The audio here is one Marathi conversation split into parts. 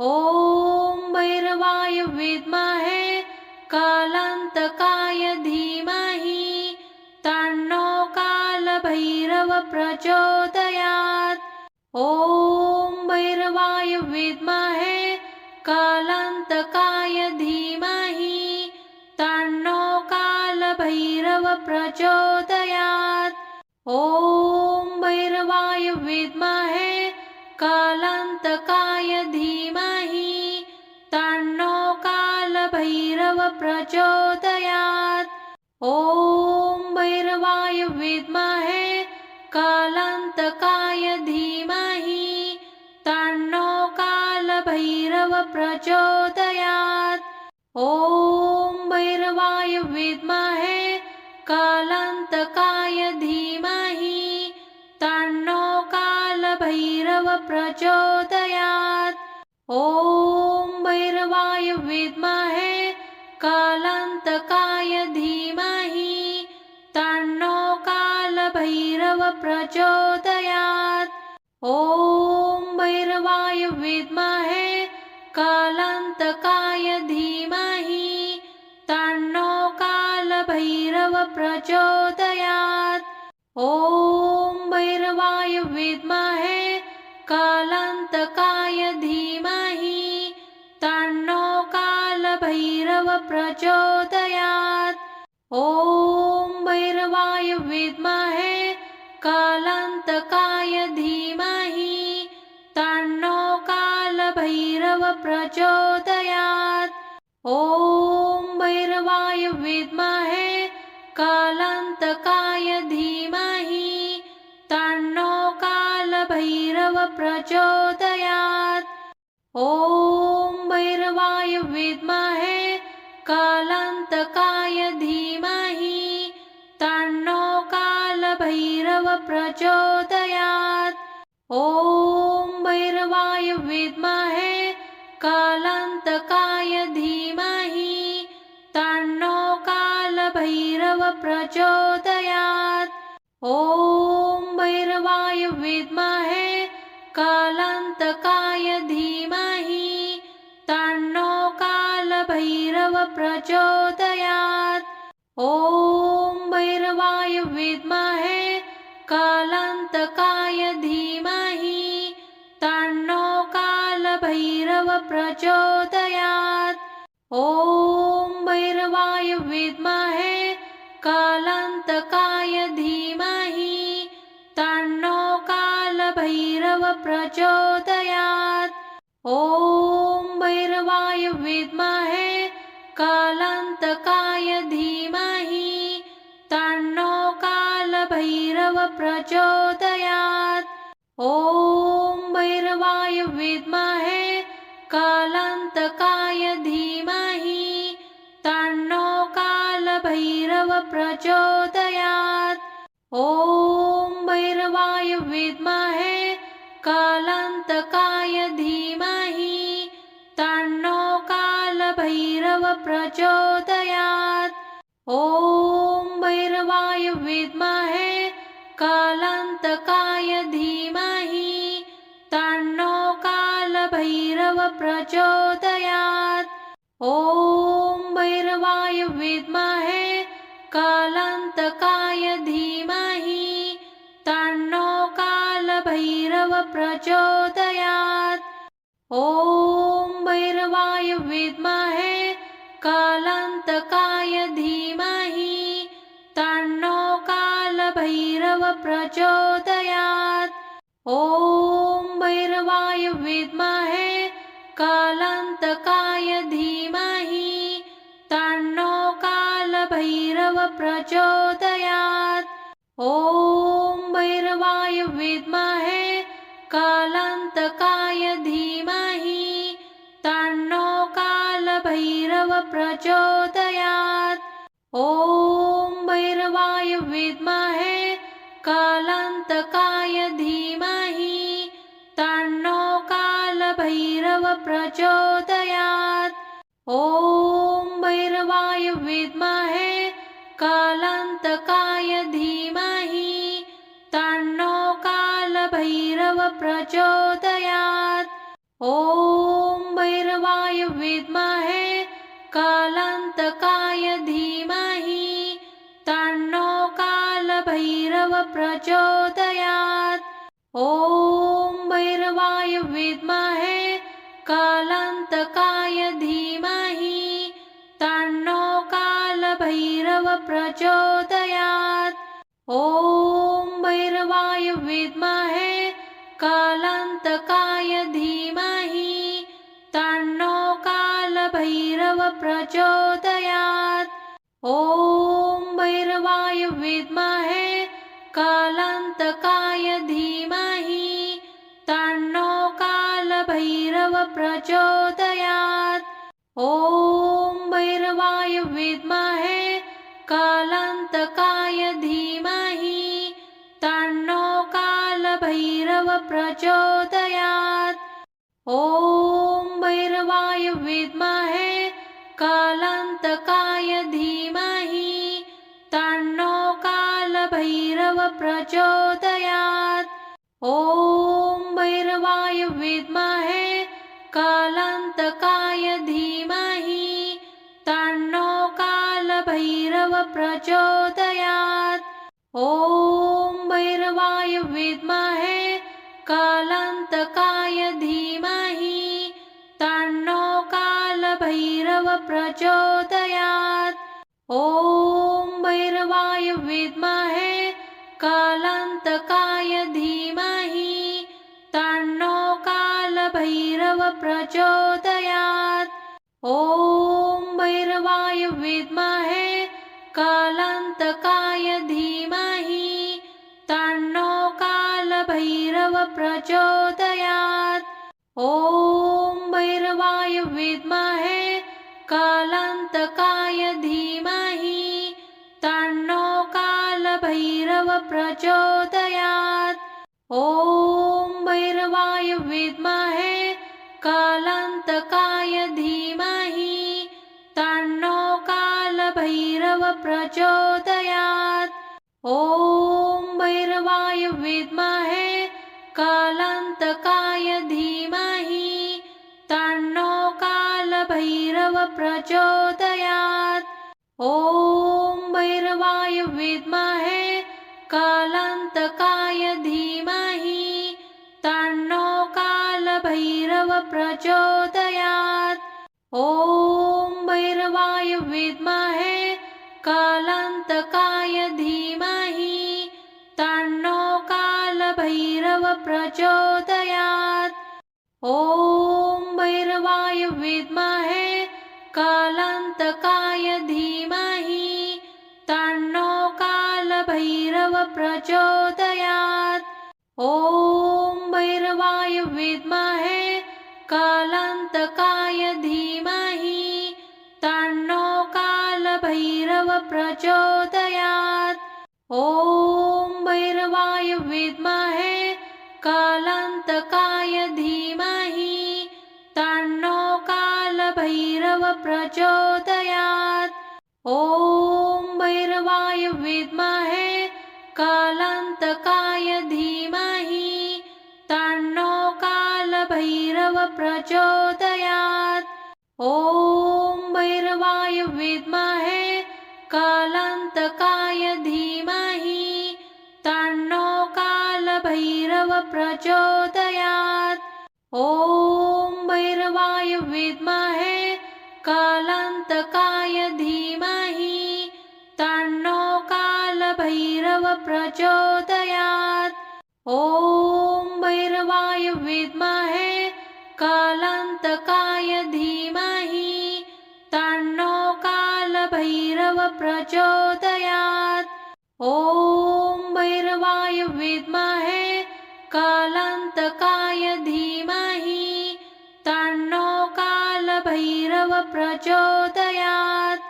ॐ भैरवाय विद्महे कालान्तकाय धीमहि तन्नो कालभैरव प्रचोदयात्। ॐ भैरवाय विद्महे कालान्तकाय धीमहि तन्नो कालभैरव प्रचोदयात्। ॐ भैरवाय विद्महे कालान्तकाय धीमहि तन्नो कालभैरव प्रचोदयात्। ॐ भैरवाय विद्महे कालान्तकाय धीमहि तन्नो कालभैरव प्रचोदयात्। ॐ भैरवाय विद्महे कालान्तकाय धीमहि प्रचोदयात्। ॐ भैरवाय विद्महे कालान्तकाय धीमहि तन्नो कालभैरव प्रचोदयात्। ॐ भैरवाय विद्महे कालान्तकाय धीमहि तन्नो कालभैरव प्रचोदयात्। ॐ भैरवाय विद्महे कालान्तकाय धीमहि तन्नो कालभैरव प्रचोदयात्। ॐ भैरवाय विद्महे कालान्तकाय धीमहि तन्नो कालभैरव प्रचोदयात्। ॐ भैरवाय विद्महे काला प्रचोदयात्। ॐ भैरवाय विद्महे कालान्तकाय धीमहि तन्नो कालभैरव प्रचोदयात्। ॐ भैरवाय विद्महे कालान्तकाय धीमहि तन्नो कालभैरव प्रचोदयात्। ॐ भैरवाय विद्महे कालान्तकाय धीमहि तन्नो कालभैरव प्रचोदयात् ॐ भैरवाय विद्महे कालान्तकाय धीमहि तन्नो कालभैरव प्रचोदयात् ॐ भैरवाय विद्महे कालान्तकाय धीमहि प्रचोदयात्। ॐ भैरवाय विद्महे कालान्तकाय धीमहि तन्नो कालभैरव प्रचोदयात्। ॐ भैरवाय विद्महे कालान्तकाय धीमहि तन्नो कालभैरव प्रचोदयात्। ॐ भैरवाय विद्महे कालान्तकाय धीमहि तन्नो कालभैरव प्रचोदयात् ॐ भैरवाय विद्महे कालान्तकाय धीमहि तन्नो कालभैरव प्रचोदयात् ॐ भैरवाय विद्महे कालान्तकाय धीमहि तन्नो भैरव प्रचोदयात्। ॐ भैरवाय विद्महे कालान्तकाय धीमहि। तन्नो कालभैरव प्रचोदयात्। ॐ भैरवाय विद्महे कालान्तकाय धीमहि। तन्नो कालभैरव प्रचोदयात्। ॐ भैरवाय विद्महे प्रचोदयात्। ॐ भैरवाय विद्महे कालान्तकाय धीमहि तन्नो कालभैरव प्रचोदयात्। ॐ भैरवाय विद्महे कालान्तकाय धीमहि तन्नो कालभैरव प्रचोदयात्। ॐ विद्महे प्रचोदयात्। ॐ भैरवाय विद्महे कालान्तकाय धीमहि तन्नो कालभैरव प्रचोदयात्। ॐ भैरवाय विद्महे कालान्तकाय धीमहि तन्नो कालभैरव प्रचोदयात्। ॐ भैरवाय विद्महे कालान्तकाय धीमहि तन्नो कालभैरव प्रचोदयात्। ॐ भैरवाय विद्महे कालान्तकाय धीमहि तन्नो कालभैरव प्रचोदयात्। ॐ भैरवाय विद्महे कालान्तकाय धीमहि भैरव प्रचोदयात्। ॐ भैरवाय विद्महे कालान्तकाय धीमहि तन्नो कालभैरव प्रचोदयात्। ॐ भैरवाय विद्महे कालान्तकाय धीमहि तन्नो कालभैरव प्रचोदयात्। ॐ भैरवाय विद्महे कालान्तकाय धीमहि तन्नो कालभैरव प्रचोदयात्। ॐ भैरवाय विद्महे कालान्तकाय धीमहि तन्नो कालभैरव प्रचोदयात्। ॐ भैरवाय विद्महे कालान्तकाय धीमहि। तन्नो भैरव प्रचोदयात्। ॐ भैरवाय विद्महे कालान्तकाय धीमहि। तन्नो कालभैरव प्रचोदयात्। ॐ भैरवाय विद्महे कालान्तकाय धीमहि। तन्नो कालभैरव प्रचोदयात्। ॐ भैरवाय विद्महे कालान्तकाय धीमहि तन्नो कालभैरव प्रचोदयात्। ॐ भैरवाय विद्महे कालान्तकाय धीमहि तन्नो कालभैरव प्रचोदयात्। ॐ भैरवाय विद्महे कालान्तकाय प्रचोदयात्। ॐ भैरवाय विद्महे कालान्तकाय धीमहि। तन्नो कालभैरव प्रचोदयात्। ॐ भैरवाय विद्महे कालान्तकाय धीमहि। तन्नो कालभैरव प्रचोदयात्। ॐ भैरवाय विद्महे कालान्तकाय धीमहि तन्नो कालभैरव प्रचोदयात् ॐ भैरवाय विद्महे कालान्तकाय धीमहि तन्नो कालभैरव प्रचोदयात् ॐ भैरवाय विद्महे कालान्तकाय धीमहि। प्रचोदयात्। ॐ भैरवाय विद्महे कालान्तकाय धीमहि तन्नो कालभैरव प्रचोदयात्। ॐ भैरवाय विद्महे कालान्तकाय धीमहि तन्नो कालभैरव प्रचोदयात्।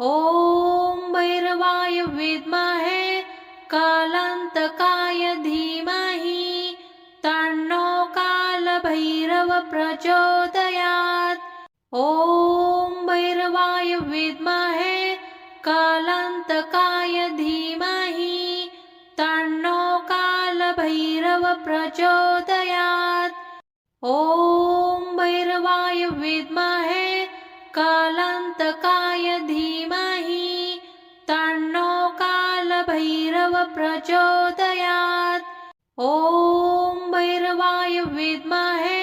ॐ भैरवाय विद्महे कालान्तकाय धीमहि तन्नो कालभैरव प्रचोदयात् ॐ भैरवाय विद्महे कालान्तकाय धीमहि तन्नो कालभैरव प्रचोदयात् ॐ भैरवाय विद्महे काला प्रचोदयात्। ॐ भैरवाय विद्महे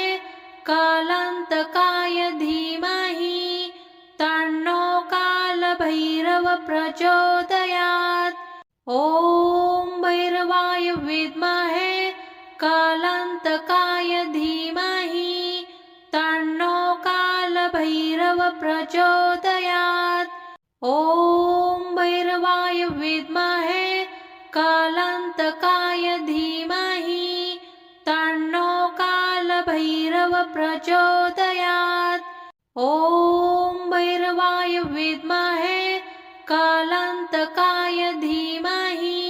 कालान्तकाय धीमहि तन्नो कालभैरव प्रचोदयात्। ॐ भैरवाय विद्महे कालान्तकाय धीमहि तन्नो कालभैरव प्रचोदयात्। ॐ भैरवाय विद्महे कालान्तकाय धीमहि तन्नो कालभैरव प्रचोदयात् ॐ भैरवाय विद्महे कालान्तकाय धीमहि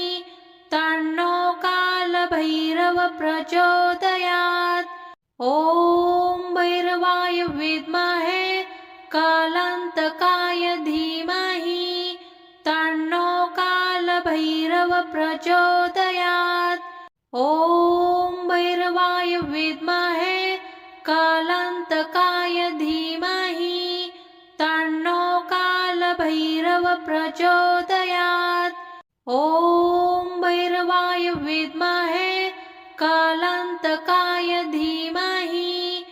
तन्नो कालभैरव प्रचोदयात् ॐ भैरवाय विद्महे प्रचोदयात्। ॐ भैरवाय विद्महे कालान्तकाय धीमहि तन्नो कालभैरव प्रचोदयात्। ॐ भैरवाय विद्महे कालान्तकाय धीमहि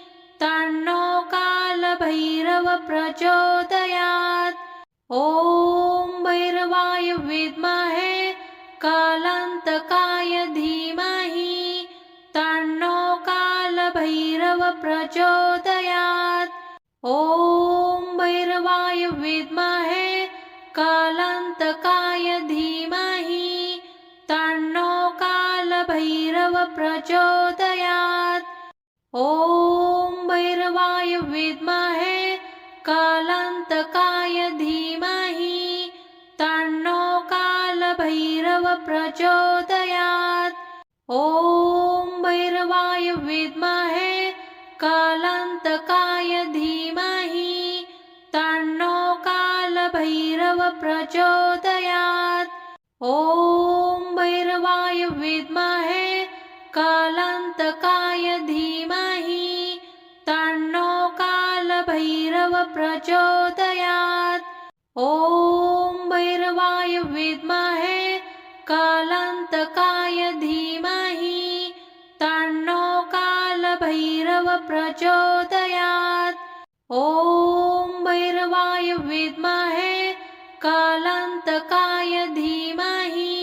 तन्नो कालभैरव प्रचोदयात्। ॐ भैरवाय विद्महे कालान्तकाय धीमहि तन्नो कालभैरव प्रचोदयात् ॐ भैरवाय विद्महे कालान्तकाय धीमहि तन्नो कालभैरव प्रचोदयात् ॐ भैरवाय विद्महे कालान्तकाय धीमहि प्रचोदयात्। ॐ भैरवाय विद्महे कालान्तकाय धीमहि तन्नो कालभैरव प्रचोदयात्। ॐ भैरवाय विद्महे कालान्तकाय धीमहि तन्नो कालभैरव प्रचोदयात्। ॐ भैरवाय विद्महे कालान्तकाय धीमहि तन्नो कालभैरव प्रचोदयात्। ॐ भैरवाय विद्महे कालान्तकाय धीमहि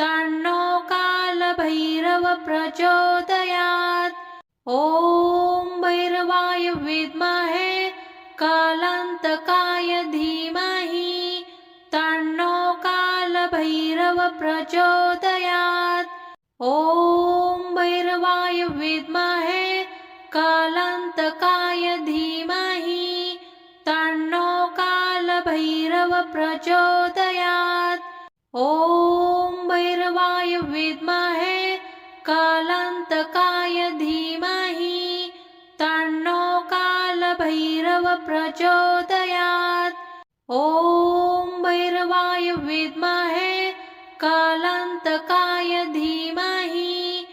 तन्नो कालभैरव प्रचोदयात्। ॐ भैरवाय विद्महे प्रचोदयात्। ॐ भैरवाय विद्महे कालान्तकाय धीमहि। तन्नो कालभैरव प्रचोदयात्। ॐ भैरवाय विद्महे कालान्तकाय धीमहि। तन्नो कालभैरव प्रचोदयात्। ॐ भैरवाय विद्महे कालान्तकाय धीमहि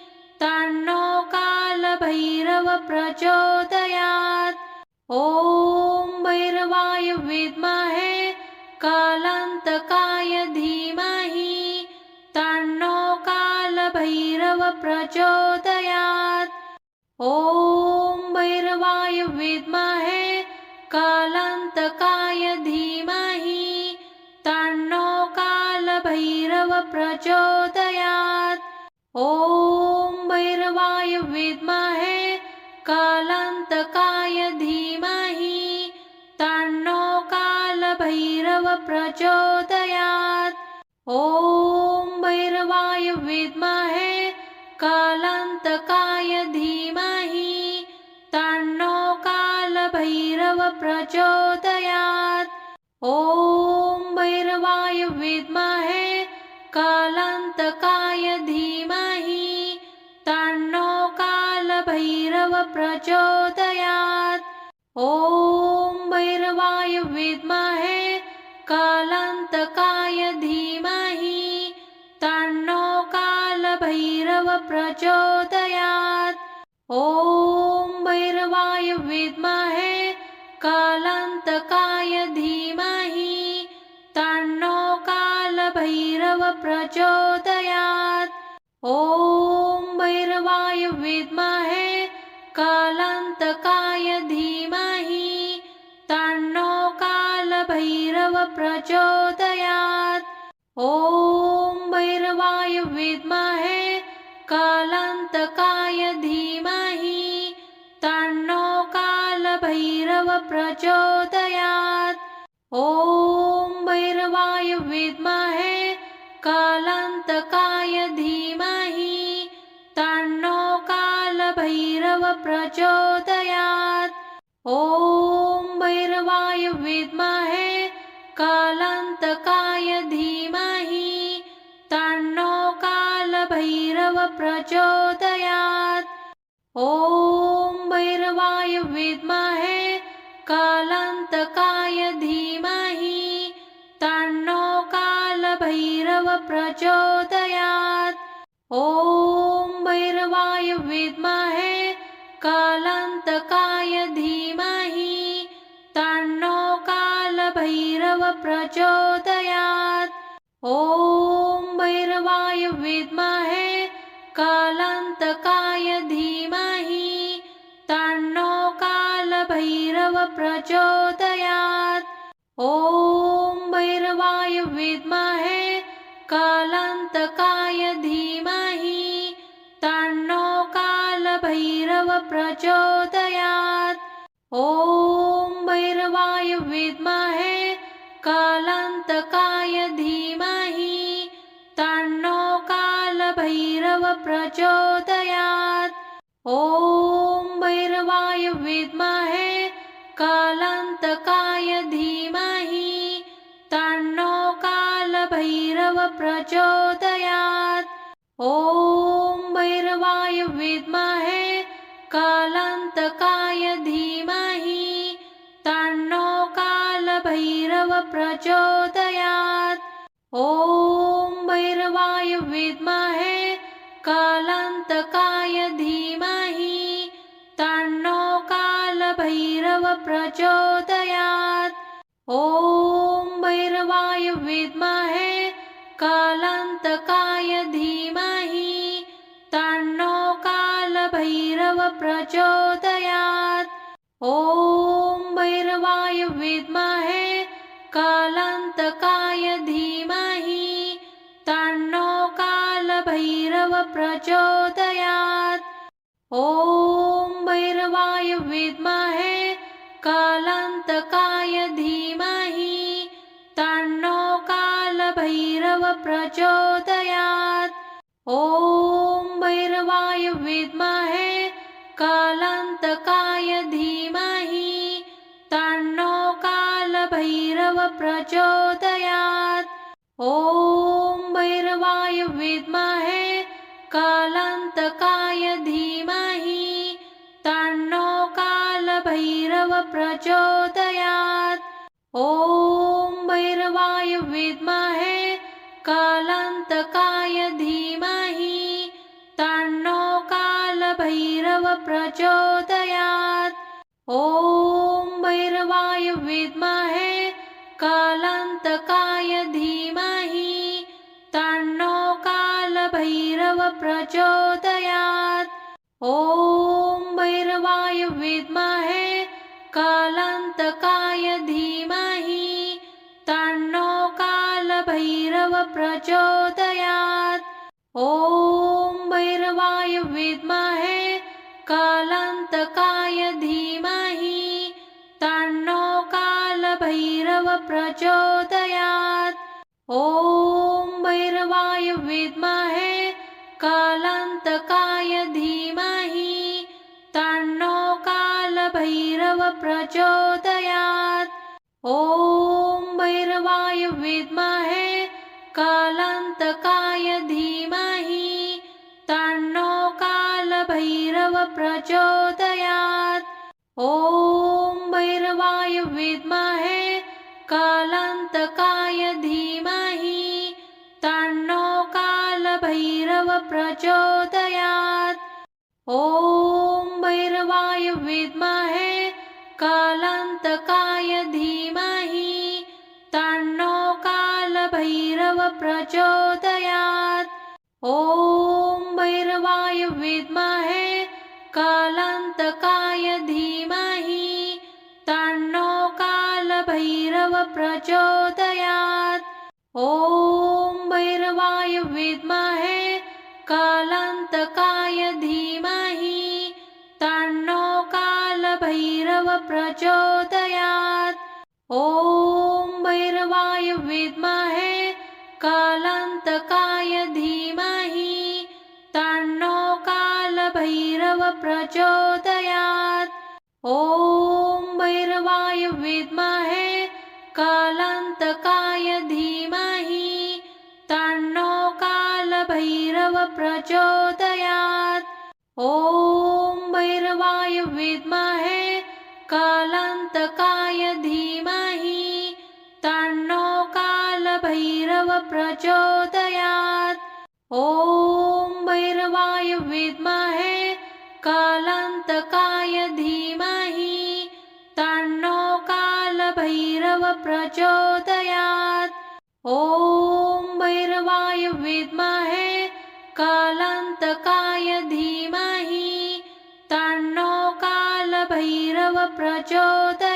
तन्नो कालभैरव प्रचोदयात् ॐ भैरवाय विद्महे कालान्तकाय धीमहि तन्नो कालभैरव प्रचोदयात् ॐ भैरवाय विद्महे कालान्तकाय धीमहि। भैरव प्रचोदयात्। ॐ भैरवाय विद्महे कालान्तकाय धीमहि तन्नो कालभैरव प्रचोदयात्। ॐ भैरवाय विद्महे कालान्तकाय धीमहि तन्नो कालभैरव प्रचोदयात्। ॐ भैरवाय विद्महे कालान्तकाय धीमहि तन्नो कालभैरव प्रचोदयात्। ॐ भैरवाय विद्महे कालान्तकाय धीमहि तन्नो कालभैरव प्रचोदयात्। ॐ भैरवाय विद्महे कालान्तकाय धीमहि प्रचोदयात्। ॐ भैरवाय विद्महे कालान्तकाय धीमहि तन्नो कालभैरव प्रचोदयात्। ॐ भैरवाय विद्महे कालान्तकाय धीमहि तन्नो कालभैरव प्रचोदयात्। ॐ भैरवाय विद्महे कालान्तकाय धीमहि तन्नो कालभैरव प्रचोदयात् ॐ भैरवाय विद्महे कालान्तकाय धीमहि तन्नो कालभैरव प्रचोदयात् ॐ भैरवाय विद्महे कालान्तकाय प्रचोदयात्। ॐ भैरवाय विद्महे कालान्तकाय धीमहि तन्नो कालभैरव प्रचोदयात्। ॐ भैरवाय विद्महे कालान्तकाय धीमहि तन्नो कालभैरव प्रचोदयात्। ॐ भैरवाय विद्महे कालान्तकाय धीमहि तन्नो कालभैरव प्रचोदयात् ॐ भैरवाय विद्महे कालान्तकाय धीमहि तन्नो कालभैरव प्रचोदयात् ॐ भैरवाय विद्महे कालान्तकाय धीमहि। भैरव प्रचोदयात्। ॐ भैरवाय विद्महे कालान्तकाय धीमहि तन्नो कालभैरव प्रचोदयात्। ॐ भैरवाय विद्महे कालान्तकाय धीमहि तन्नो कालभैरव प्रचोदयात्। ॐ भैरवाय विद्महे कालान्तकाय धीमहि तन्नो कालभैरव प्रचोदयात्। ॐ भैरवाय विद्महे कालान्तकाय धीमहि तन्नो कालभैरव प्रचोदयात्। ॐ भैरवाय विद्महे काला प्रचोदयात्। ॐ भैरवाय विद्महे कालान्तकाय धीमहि तन्नो कालभैरव प्रचोदयात्। ॐ भैरवाय विद्महे कालान्तकाय धीमहि तन्नो कालभैरव प्रचोदयात्। ॐ भैरवाय विद्महे कालान्तकाय धीमहि तन्नो कालभैरव प्रचोदयात् ॐ भैरवाय विद्महे कालान्तकाय धीमहि तन्नो कालभैरव प्रचोदयात् ॐ भैरवाय विद्महे कालान्तकाय प्रचोदयात्। ॐ भैरवाय विद्महे कालान्तकाय धीमहि तन्नो कालभैरव प्रचोदयात्। ॐ भैरवाय विद्महे कालान्तकाय धीमहि तन्नो कालभैरव प्रचोदयात्। ॐ भैरवाय विद्महे कालान्तकाय धीमहि तन्नो कालभैरव प्रचोदयात् ॐ भैरवाय विद्महे कालान्तकाय धीमहि तन्नो कालभैरव प्रचोदयात् ॐ भैरवाय विद्महे भैरव प्रचोदयात्। ॐ भैरवाय विद्महे कालान्तकाय धीमहि। तन्नो कालभैरव प्रचोदयात्। ॐ भैरवाय विद्महे कालान्तकाय धीमहि। तन्नो कालभैरव प्रचोदयात्। ॐ भैरवाय विद्महे कालान्तकाय धीमहि तन्नो कालभैरव प्रचोदयात्। ॐ भैरवाय विद्महे कालान्तकाय धीमहि तन्नो कालभैरव प्रचोदयात्। ॐ भैरवाय विद्महे कालान्तकाय धीमहि प्रचोदयात्। ॐ भैरवाय विद्महे कालान्तकाय धीमहि तन्नो कालभैरव प्रचोदयात्। ॐ भैरवाय विद्महे कालान्तकाय धीमहि तन्नो कालभैरव प्रचोदयात्।